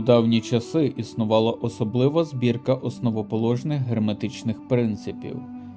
У давні часи існувала особлива збірка основоположних герметичних принципів,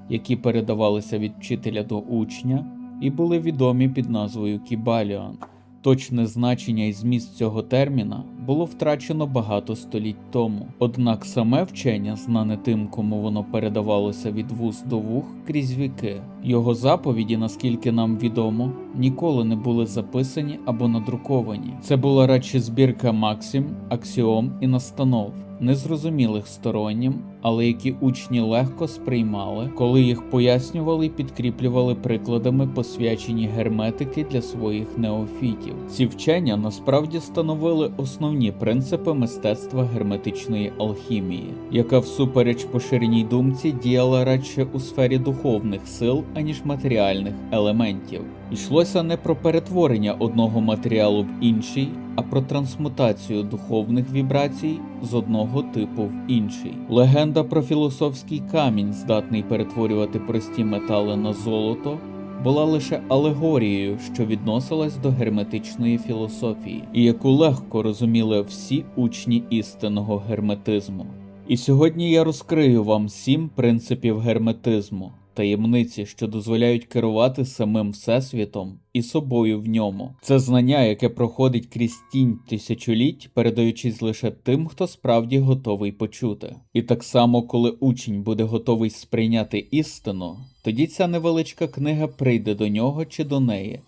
які передавалися від вчителя до учня і були відомі під назвою Кібаліон. Точне значення і зміст цього терміна було втрачено багато століть тому. Однак саме вчення, знане тим, кому воно передавалося від вуст до вух крізь віки. Його заповіді, наскільки нам відомо, ніколи не були записані або надруковані. Це була радше збірка максим, аксіом і настанов, незрозумілих стороннім, але які учні легко сприймали, коли їх пояснювали і підкріплювали прикладами посвячені герметики для своїх неофітів. Ці вчення насправді становили основні принципи мистецтва герметичної алхімії, яка всупереч поширеній думці діяла радше у сфері духовних сил, аніж матеріальних елементів. Йшлося не про перетворення одного матеріалу в інший, а про трансмутацію духовних вібрацій з одного типу в інший. Легенда про філософський камінь, здатний перетворювати прості метали на золото, була лише алегорією, що відносилась до герметичної філософії, і яку легко розуміли всі учні істинного герметизму. І сьогодні я розкрию вам сім принципів герметизму, таємниці, що дозволяють керувати самим всесвітом і собою в ньому. Це знання, яке проходить крізь тінь тисячоліть, передаючись лише тим, хто справді готовий почути. І так само, коли учень буде готовий сприйняти істину, тоді ця невеличка книга прийде до нього чи до неї.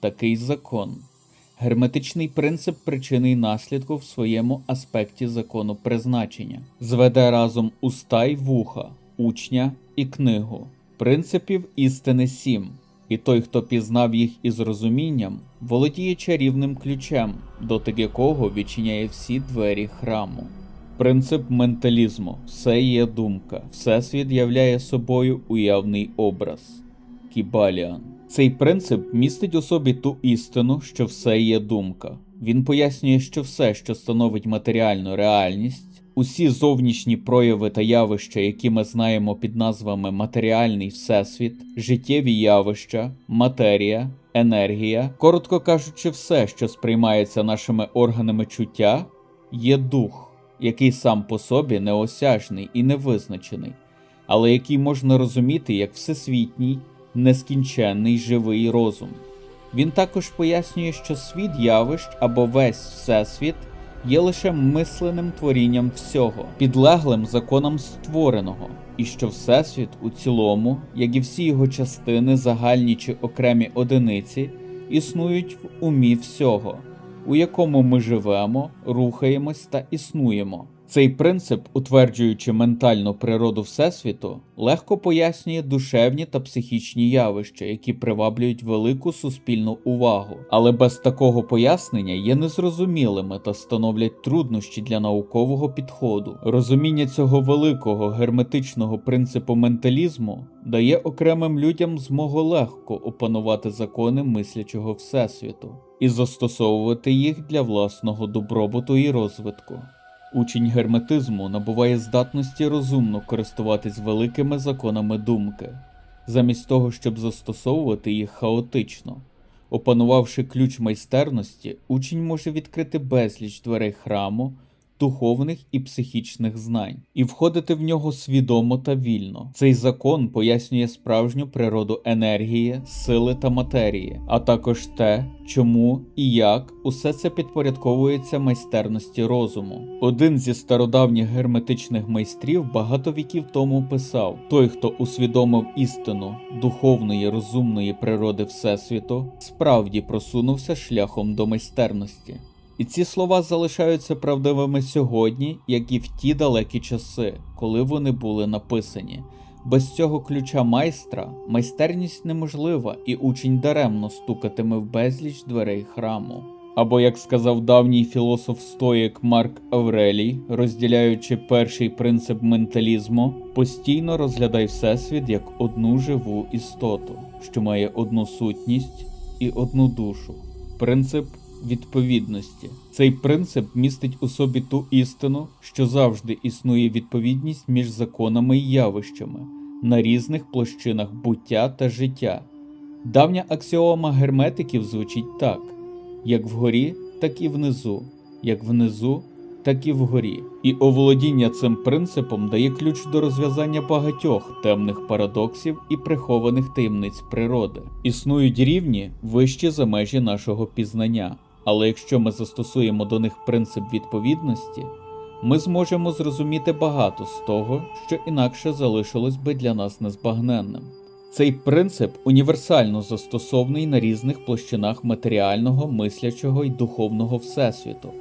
Такий закон. Герметичний принцип причини й наслідку в своєму аспекті закону призначення зведе разом уста й вуха, учня і книгу. Принципів істини сім, і той, хто пізнав їх із розумінням, володіє чарівним ключем, дотик якого відчиняє всі двері храму. Принцип менталізму все є думка, всесвіт являє собою уявний образ. Кібаліан. Цей принцип містить у собі ту істину, що все є думка. Він пояснює, що все, що становить матеріальну реальність, усі зовнішні прояви та явища, які ми знаємо під назвами матеріальний всесвіт, життєві явища, матерія, енергія, коротко кажучи, все, що сприймається нашими органами чуття, є дух, який сам по собі неосяжний і невизначений, але який можна розуміти як всесвітній нескінченний живий розум. Він також пояснює, що світ явищ або весь всесвіт є лише мисленим творінням всього, підлеглим законам створеного, і що всесвіт у цілому, як і всі його частини, загальні чи окремі одиниці, існують в умі всього, у якому ми живемо, рухаємось та існуємо. Цей принцип, утверджуючи ментальну природу Всесвіту, легко пояснює душевні та психічні явища, які приваблюють велику суспільну увагу, але без такого пояснення є незрозумілими та становлять труднощі для наукового підходу. Розуміння цього великого герметичного принципу менталізму дає окремим людям змогу легко опанувати закони мислячого всесвіту і застосовувати їх для власного добробуту і розвитку. Учень герметизму набуває здатності розумно користуватись великими законами думки, замість того, щоб застосовувати їх хаотично. Опанувавши ключ майстерності, учень може відкрити безліч дверей храму, духовних і психічних знань, і входити в нього свідомо та вільно. Цей закон пояснює справжню природу енергії, сили та матерії, а також те, чому і як усе це підпорядковується майстерності розуму. Один зі стародавніх герметичних майстрів багато віків тому писав: той, хто усвідомив істину духовної розумної природи Всесвіту, справді просунувся шляхом до майстерності. І ці слова залишаються правдивими сьогодні, як і в ті далекі часи, коли вони були написані. Без цього ключа майстра майстерність неможлива, і учень даремно стукатиме в безліч дверей храму. Або, як сказав давній філософ стоїк Марк Аврелій, розділяючи перший принцип менталізму, постійно розглядай всесвіт як одну живу істоту, що має одну сутність і одну душу. Принцип відповідності. Цей принцип містить у собі ту істину, що завжди існує відповідність між законами і явищами на різних площинах буття та життя. Давня аксіома герметиків звучить так: як вгорі, так і внизу, як внизу, так і вгорі. І оволодіння цим принципом дає ключ до розв'язання багатьох темних парадоксів і прихованих таємниць природи. Існують рівні вищі за межі нашого пізнання, але якщо ми застосуємо до них принцип відповідності, ми зможемо зрозуміти багато з того, що інакше залишилось би для нас незбагненним. Цей принцип універсально застосований на різних площинах матеріального, мислячого і духовного всесвіту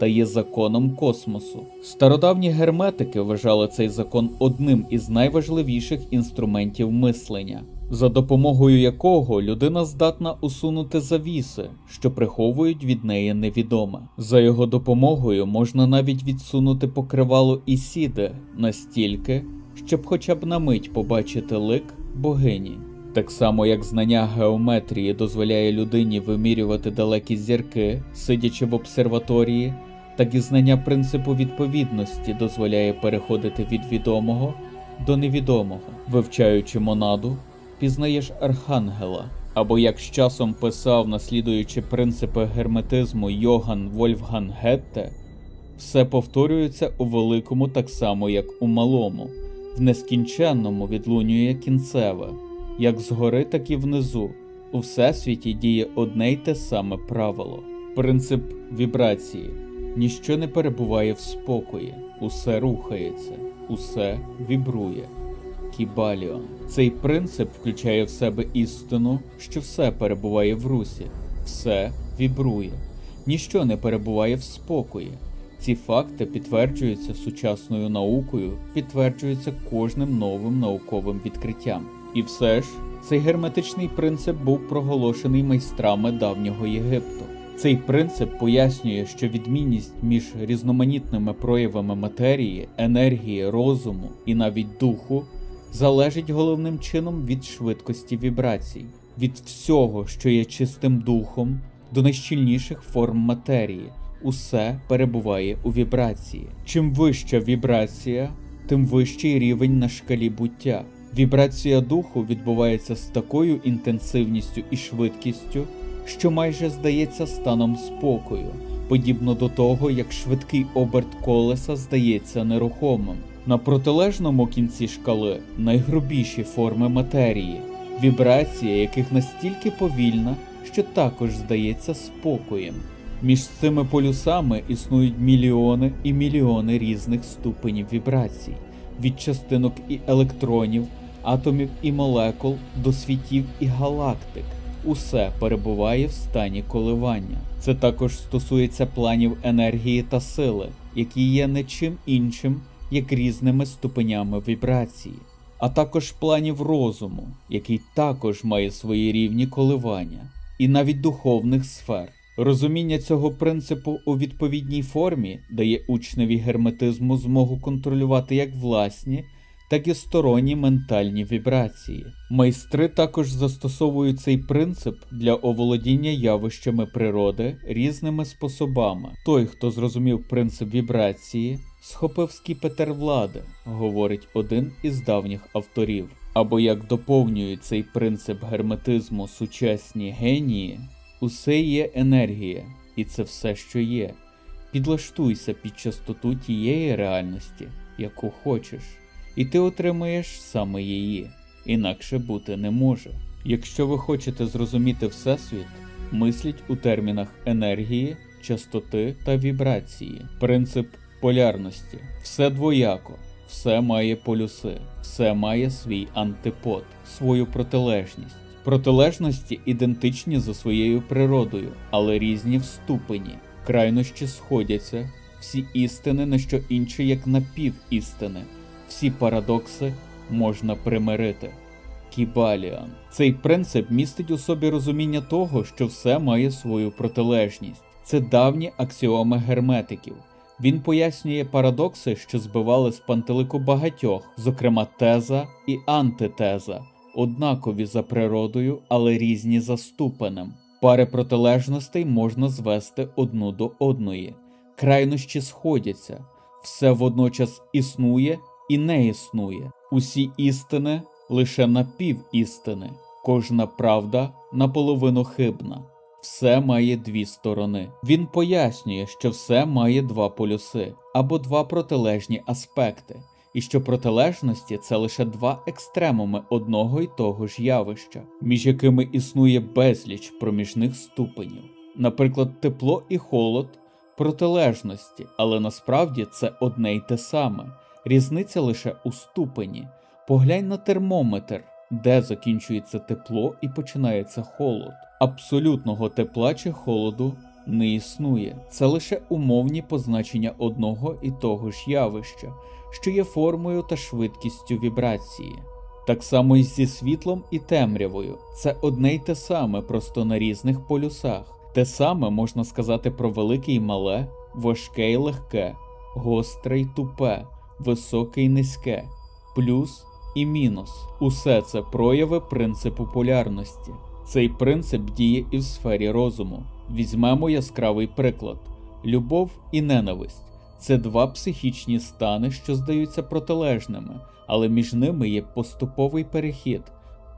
та є законом космосу. Стародавні герметики вважали цей закон одним із найважливіших інструментів мислення, за допомогою якого людина здатна усунути завіси, що приховують від неї невідоме. За його допомогою можна навіть відсунути покривало Ісіди настільки, щоб хоча б на мить побачити лик богині. Так само, як знання геометрії дозволяє людині вимірювати далекі зірки, сидячи в обсерваторії, так і знання принципу відповідності дозволяє переходити від відомого до невідомого. Вивчаючи монаду, пізнаєш архангела. Або як з часом писав, наслідуючи принципи герметизму Йоган Вольфган Гетте, все повторюється у великому так само, як у малому, в нескінченному відлунює кінцеве, як згори, так і внизу. У всесвіті діє одне й те саме правило. Принцип вібрації. Ніщо не перебуває в спокої, усе рухається, усе вібрує. Кібаліон. Цей принцип включає в себе істину, що все перебуває в русі, все вібрує, ніщо не перебуває в спокої. Ці факти підтверджуються сучасною наукою, підтверджуються кожним новим науковим відкриттям. І все ж цей герметичний принцип був проголошений майстрами давнього Єгипту. Цей принцип пояснює, що відмінність між різноманітними проявами матерії, енергії, розуму і навіть духу залежить головним чином від швидкості вібрацій, від всього, що є чистим духом, до найщільніших форм матерії. Усе перебуває у вібрації. Чим вища вібрація, тим вищий рівень на шкалі буття. Вібрація духу відбувається з такою інтенсивністю і швидкістю, що майже здається станом спокою, подібно до того, як швидкий оберт колеса здається нерухомим. На протилежному кінці шкали найгрубіші форми матерії, вібрація яких настільки повільна, що також здається спокоєм. Між цими полюсами існують мільйони і мільйони різних ступенів вібрацій, від частинок і електронів, атомів і молекул до світів і галактик. Усе перебуває в стані коливання. Це також стосується планів енергії та сили, які є не чим іншим, як різними ступенями вібрації, а також планів розуму, який також має свої рівні коливання, і навіть духовних сфер. Розуміння цього принципу у відповідній формі дає учневі герметизму змогу контролювати як власні, так і сторонні ментальні вібрації. Майстри також застосовують цей принцип для оволодіння явищами природи різними способами. Той, хто зрозумів принцип вібрації, схопив скіпетр влади, говорить один із давніх авторів. Або як доповнюють цей принцип герметизму сучасні генії, усе є енергія, і це все, що є. Підлаштуйся під частоту тієї реальності, яку хочеш, і ти отримаєш саме її, інакше бути не може. Якщо ви хочете зрозуміти Всесвіт, мисліть у термінах енергії, частоти та вібрації, принцип полярності. Все двояко, все має полюси, все має свій антипод, свою протилежність. Протилежності ідентичні за своєю природою, але різні в ступені. Крайнощі сходяться, всі істини не що інше, як напівістини, всі парадокси можна примирити. Кібаліан. Цей принцип містить у собі розуміння того, що все має свою протилежність. Це давні аксіоми герметиків. Він пояснює парадокси, що збивали з пантелику багатьох, зокрема теза і антитеза, однакові за природою, але різні за ступенем. Пари протилежностей можна звести одну до одної. Крайнощі сходяться, все водночас існує і не існує. Усі істини лише напівістини, кожна правда наполовину хибна. Все має дві сторони. Він пояснює, що все має два полюси або два протилежні аспекти, і що протилежності це лише два екстремуми одного й того ж явища, між якими існує безліч проміжних ступенів. Наприклад, тепло і холод протилежності, але насправді це одне й те саме. Різниця лише у ступені. Поглянь на термометр, де закінчується тепло і починається холод. Абсолютного тепла чи холоду не існує. Це лише умовні позначення одного і того ж явища, що є формою та швидкістю вібрації. Так само і зі світлом і темрявою. Це одне й те саме, просто на різних полюсах. Те саме можна сказати про велике й мале, важке й легке, гостре й тупе, високе й низьке, плюс і мінус. Усе це прояви принципу полярності. Цей принцип діє і в сфері розуму. Візьмемо яскравий приклад: любов і ненависть це два психічні стани, що здаються протилежними, але між ними є поступовий перехід,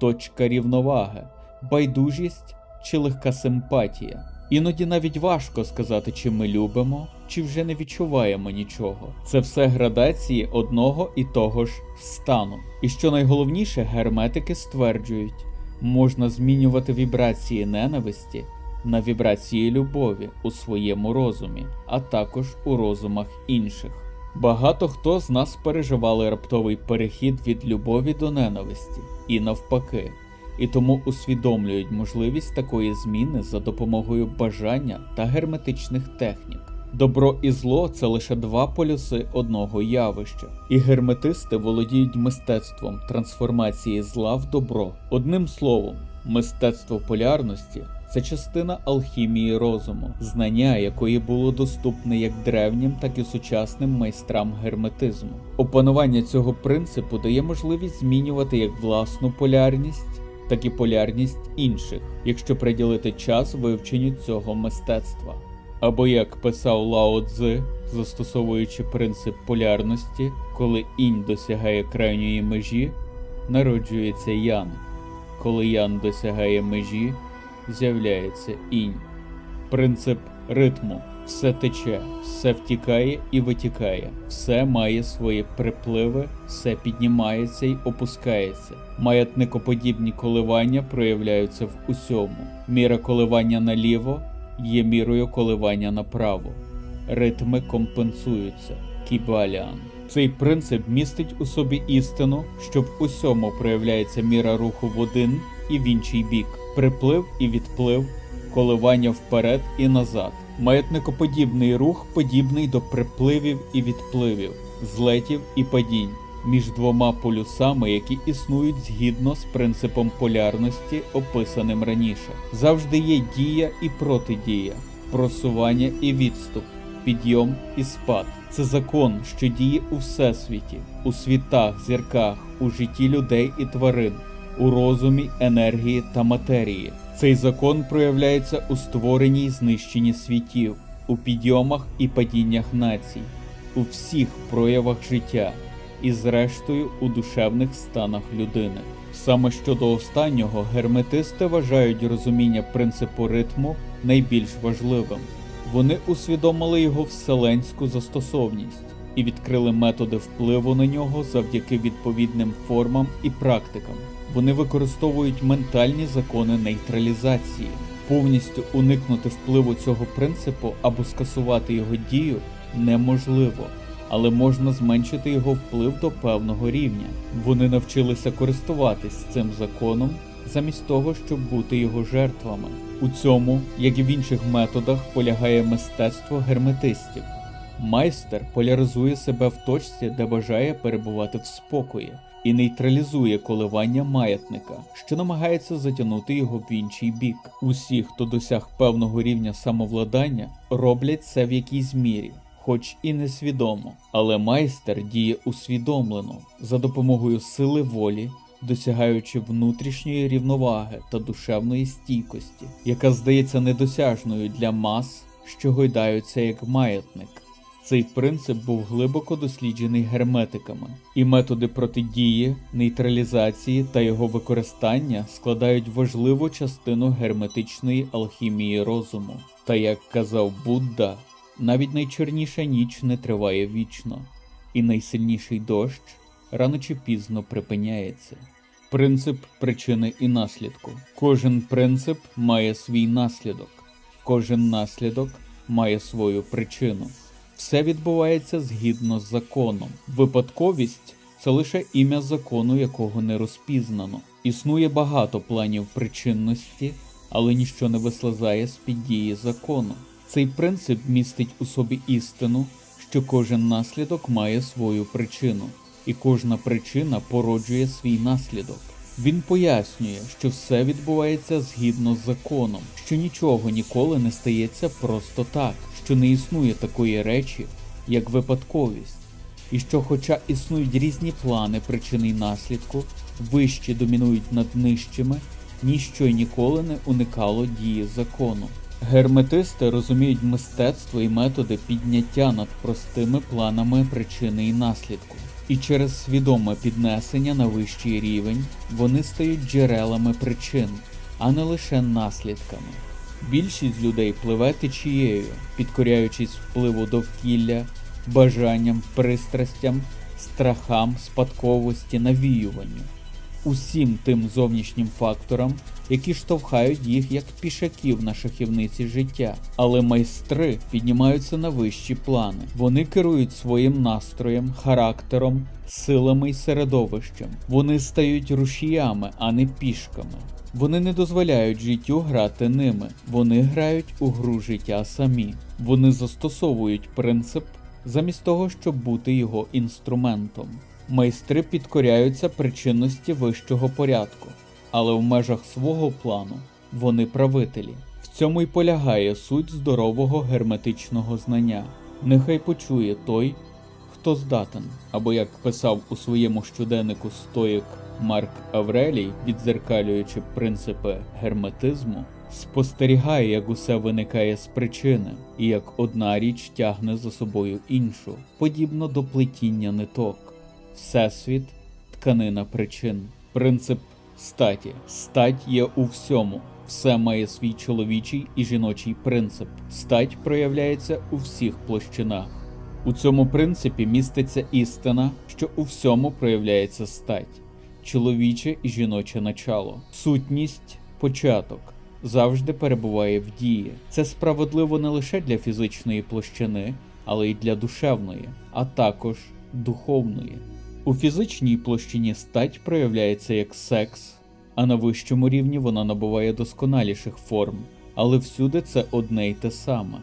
точка рівноваги, байдужість чи легка симпатія. Іноді навіть важко сказати, чи ми любимо, чи вже не відчуваємо нічого. Це все градації одного і того ж стану. І що найголовніше, герметики стверджують, можна змінювати вібрації ненависті на вібрації любові у своєму розумі, а також у розумах інших. Багато хто з нас переживали раптовий перехід від любові до ненависті і навпаки, і тому усвідомлюють можливість такої зміни за допомогою бажання та герметичних технік. Добро і зло це лише два полюси одного явища, і герметисти володіють мистецтвом трансформації зла в добро. Одним словом, мистецтво полярності це частина алхімії розуму, знання якої було доступне як древнім, так і сучасним майстрам герметизму. Опанування цього принципу дає можливість змінювати як власну полярність, так і полярність інших, якщо приділити час вивченню цього мистецтва. Або як писав Лао Цзи, застосовуючи принцип полярності, коли інь досягає крайньої межі, народжується ян. Коли ян досягає межі, з'являється інь. Принцип ритму все тече, все втікає і витікає, все має свої припливи, все піднімається й опускається. Маятникоподібні коливання проявляються в усьому. Міра коливання наліво є мірою коливання направо. Ритми компенсуються. Кібаліан. Цей принцип містить у собі істину, що в усьому проявляється міра руху в один і в інший бік, приплив і відплив, коливання вперед і назад. Маятникоподібний рух подібний до припливів і відпливів, злетів і падінь між двома полюсами, які існують згідно з принципом полярності, описаним раніше. Завжди є дія і протидія, просування і відступ, підйом і спад. Це закон, що діє у всесвіті, у світах, зірках, у житті людей і тварин, у розумі, енергії та матерії. Цей закон проявляється у створенні й знищенні світів, у підйомах і падіннях націй, у всіх проявах життя і, зрештою, у душевних станах людини. Саме щодо останнього, герметисти вважають розуміння принципу ритму найбільш важливим. Вони усвідомили його вселенську застосовність і відкрили методи впливу на нього завдяки відповідним формам і практикам. Вони використовують ментальні закони нейтралізації. Повністю уникнути впливу цього принципу або скасувати його дію неможливо, але можна зменшити його вплив до певного рівня. Вони навчилися користуватись цим законом замість того, щоб бути його жертвами. У цьому, як і в інших методах, полягає мистецтво герметистів. Майстер поляризує себе в точці, де бажає перебувати в спокої, і нейтралізує коливання маятника, що намагається затягнути його в інший бік. Усі, хто досяг певного рівня самовладання, роблять це в якійсь мірі, хоч і несвідомо. Але майстер діє усвідомлено за допомогою сили волі, досягаючи внутрішньої рівноваги та душевної стійкості, яка здається недосяжною для мас, що гойдаються як маятник. Цей принцип був глибоко досліджений герметиками, і методи протидії, нейтралізації та його використання складають важливу частину герметичної алхімії розуму. Та як казав Будда, навіть найчорніша ніч не триває вічно, і найсильніший дощ рано чи пізно припиняється. Принцип причини і наслідку. Кожен принцип має свій наслідок, кожен наслідок має свою причину. Все відбувається згідно з законом. Випадковість це лише ім'я закону, якого не розпізнано. Існує багато планів причинності, але ніщо не вислизає з під дії закону. Цей принцип містить у собі істину, що кожен наслідок має свою причину, і кожна причина породжує свій наслідок. Він пояснює, що все відбувається згідно з законом, що нічого ніколи не стається просто так, що не існує такої речі, як випадковість, і що, хоча існують різні плани причини й наслідку, вищі домінують над нижчими, ніщо й ніколи не уникало дії закону. Герметисти розуміють мистецтво і методи підняття над простими планами причини і наслідку. І через свідоме піднесення на вищий рівень вони стають джерелами причин, а не лише наслідками. Більшість людей пливе течією, підкоряючись впливу довкілля, бажанням, пристрастям, страхам, спадковості, навіюванню, усім тим зовнішнім факторам, які штовхають їх як пішаків на шахівниці життя. Але майстри піднімаються на вищі плани. Вони керують своїм настроєм, характером, силами й середовищем. Вони стають рушіями, а не пішками. Вони не дозволяють життю грати ними. Вони грають у гру життя самі. Вони застосовують принцип замість того, щоб бути його інструментом. Майстри підкоряються причинності вищого порядку, але в межах свого плану вони правителі. В цьому й полягає суть здорового герметичного знання. Нехай почує той, хто здатен, або як писав у своєму щоденнику стоїк Марк Аврелій, віддзеркалюючи принципи герметизму, спостерігає, як усе виникає з причини, і як одна річ тягне за собою іншу, подібно до плетіння ниток. Всесвіт тканина причин. Принцип статі. Стать є у всьому. Все має свій чоловічий і жіночий принцип. Стать проявляється у всіх площинах. У цьому принципі міститься істина, що у всьому проявляється стать, чоловіче і жіноче начало. Сутність, початок завжди перебуває в дії. Це справедливо не лише для фізичної площини, але й для душевної, а також духовної. У фізичній площині стать проявляється як секс, а на вищому рівні вона набуває досконаліших форм, але всюди це одне й те саме.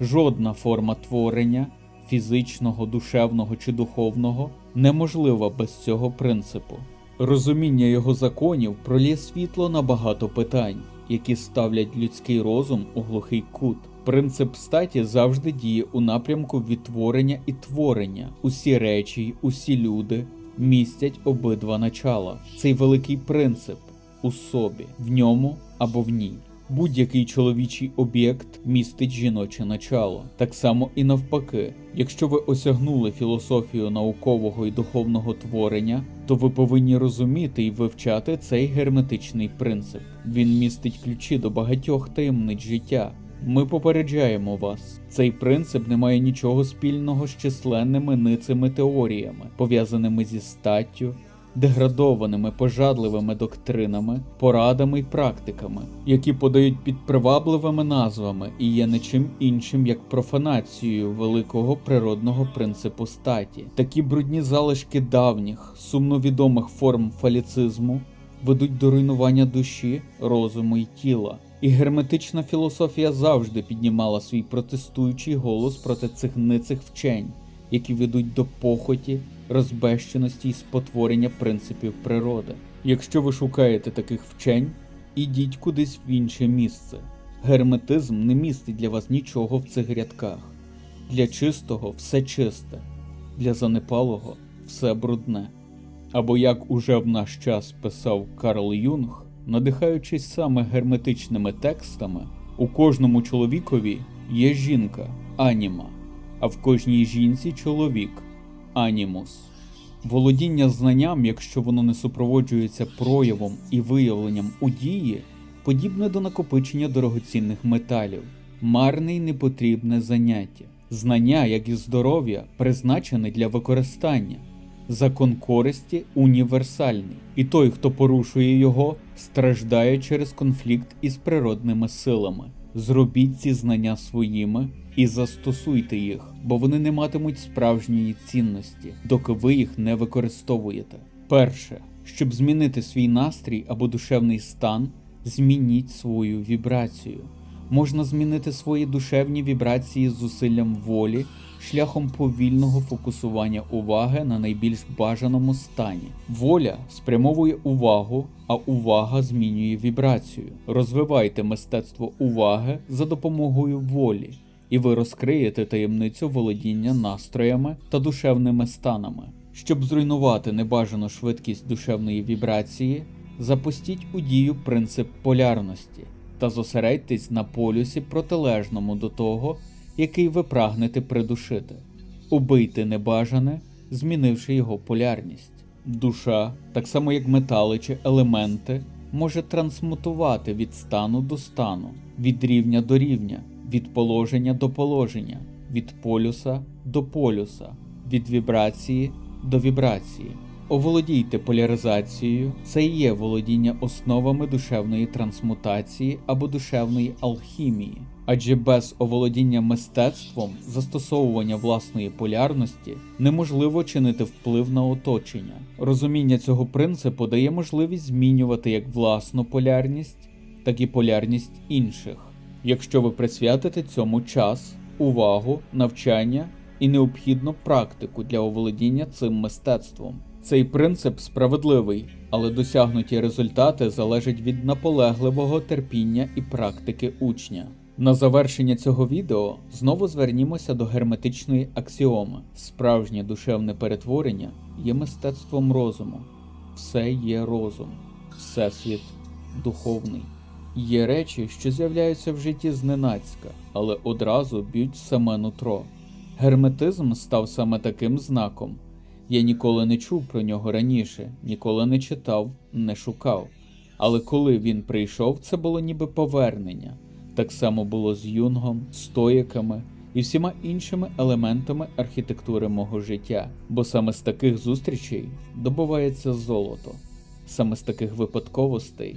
Жодна форма творення, фізичного, душевного чи духовного, неможлива без цього принципу. Розуміння його законів пролє світло на багато питань, які ставлять людський розум у глухий кут. Принцип статі завжди діє у напрямку відтворення і творення. Усі речі, й усі люди містять обидва начала. Цей великий принцип у собі, в ньому або в ній. Будь-який чоловічий об'єкт містить жіноче начало. Так само і навпаки, якщо ви осягнули філософію наукового і духовного творення, то ви повинні розуміти і вивчати цей герметичний принцип. Він містить ключі до багатьох таємниць життя. Ми попереджаємо вас, цей принцип не має нічого спільного з численними ницими теоріями, пов'язаними зі статтю, деградованими пожадливими доктринами, порадами й практиками, які подають під привабливими назвами і є не чим іншим як профанацією великого природного принципу статі. Такі брудні залишки давніх, сумновідомих форм фаліцизму ведуть до руйнування душі, розуму й тіла. І герметична філософія завжди піднімала свій протестуючий голос проти цих ницих вчень, які ведуть до похоті, розбещеності і спотворення принципів природи. Якщо ви шукаєте таких вчень, ідіть кудись в інше місце. Герметизм не містить для вас нічого в цих рядках. Для чистого все чисте, для занепалого все брудне. Або як уже в наш час писав Карл Юнг, надихаючись саме герметичними текстами, у кожному чоловікові є жінка, аніма, а в кожній жінці чоловік анімус. Володіння знанням, якщо воно не супроводжується проявом і виявленням у дії, подібне до накопичення дорогоцінних металів, марне й непотрібне заняття. Знання, як і здоров'я, призначене для використання. Закон користі універсальний, і той, хто порушує його, страждає через конфлікт із природними силами. Зробіть ці знання своїми і застосуйте їх, бо вони не матимуть справжньої цінності, доки ви їх не використовуєте. Перше, щоб змінити свій настрій або душевний стан, змініть свою вібрацію. Можна змінити свої душевні вібрації зусиллям волі шляхом повільного фокусування уваги на найбільш бажаному стані. Воля спрямовує увагу, а увага змінює вібрацію. Розвивайте мистецтво уваги за допомогою волі, і ви розкриєте таємницю володіння настроями та душевними станами. Щоб зруйнувати небажану швидкість душевної вібрації, запустіть у дію принцип полярності та зосередьтесь на полюсі протилежному до того, який ви прагнете придушити. Убийте небажане, змінивши його полярність. Душа, так само як метали чи елементи, може трансмутувати від стану до стану, від рівня до рівня, від положення до положення, від полюса до полюса, від вібрації до вібрації. Оволодійте поляризацією, це і є володіння основами душевної трансмутації або душевної алхімії. Адже без оволодіння мистецтвом застосовування власної полярності неможливо чинити вплив на оточення. Розуміння цього принципу дає можливість змінювати як власну полярність, так і полярність інших, якщо ви присвятите цьому час, увагу, навчання і необхідну практику для оволодіння цим мистецтвом. Цей принцип справедливий, але досягнуті результати залежать від наполегливого терпіння і практики учня. На завершення цього відео знову звернімося до герметичної аксіоми. Справжнє душевне перетворення є мистецтвом розуму. Все є розум, всесвіт духовний. Є речі, що з'являються в житті зненацька, але одразу б'ють саме нутро. Герметизм став саме таким знаком. Я ніколи не чув про нього раніше, ніколи не читав, не шукав. Але коли він прийшов, це було ніби повернення. Так само було з юнгом, стоїками і всіма іншими елементами архітектури мого життя, бо саме з таких зустрічей добувається золото, саме з таких випадковостей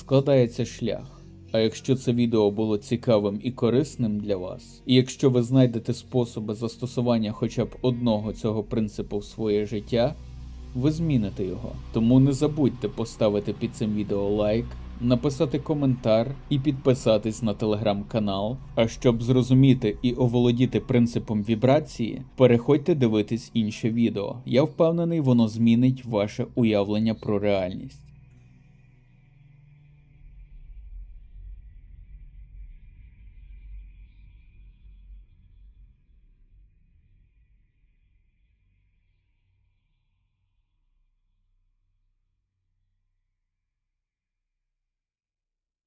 складається шлях. А якщо це відео було цікавим і корисним для вас, і якщо ви знайдете способи застосування хоча б одного цього принципу в своє життя, ви зміните його. Тому не забудьте поставити під цим відео лайк, написати коментар і підписатись на телеграм-канал. А щоб зрозуміти і оволодіти принципом вібрації, переходьте дивитись інше відео. Я впевнений, воно змінить ваше уявлення про реальність.